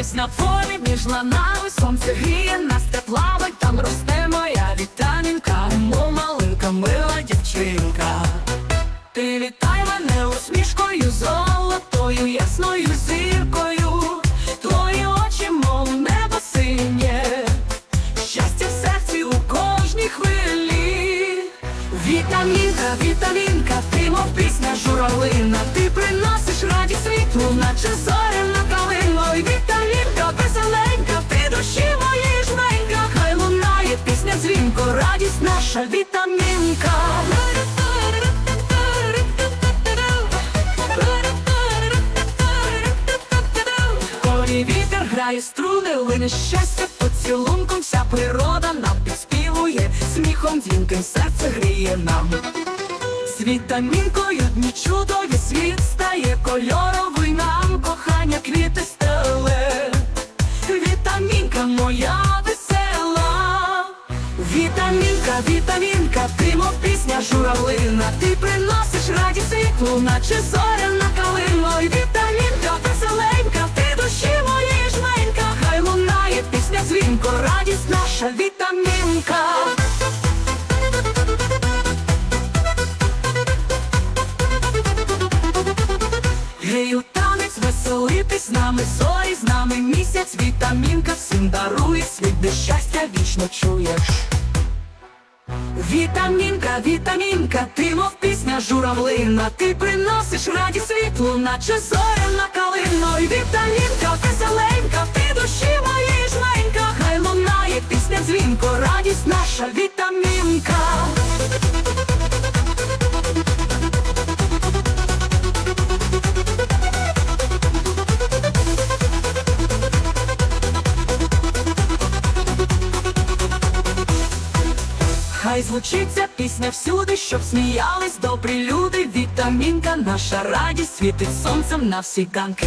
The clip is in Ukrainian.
Ось на полі між ланами сонце гріє нас теплами, там росте моя вітамінка, мов малинка, мила дівчинка. Ти вітай мене усмішкою золотою, ясною зіркою, твої очі, мов небо синє, щастя в серці у кожній хвилі. Вітамінка, вітамінка, ти мов пісня радість наша вітамінка. Корі вітер грає струни, лине щастя поцілунком, вся природа нам підспівує, сміхом дзвінким серце гріє нам. З вітамінкою дні чудові світ стає кольоровий Вітамінка, вітамінка, ти мов пісня журавлина, ти приносиш радість світлу, наче зоряна калина. Ой, вітамінка, веселенька, ти душі моєї жменька, хай лунає пісня дзвінко, радість наша вітамінка. Гею танець веселитись з нами, зорі з нами місяць, вітамінка всім дарує світ, де щастя вічно чуєш. Вітамінка, вітамінка, ти мов пісня журавлина, ти приносиш радість світлу, наче зоряна калина. Ой, Вітамінка, веселенька, ти душі моєї жменька, хай лунає пісня дзвінко, радість наша вітамінка. Хай звучиться пісня всюди, щоб сміялись добрі люди. Вітамінка, наша радість світить сонцем на всі ганки.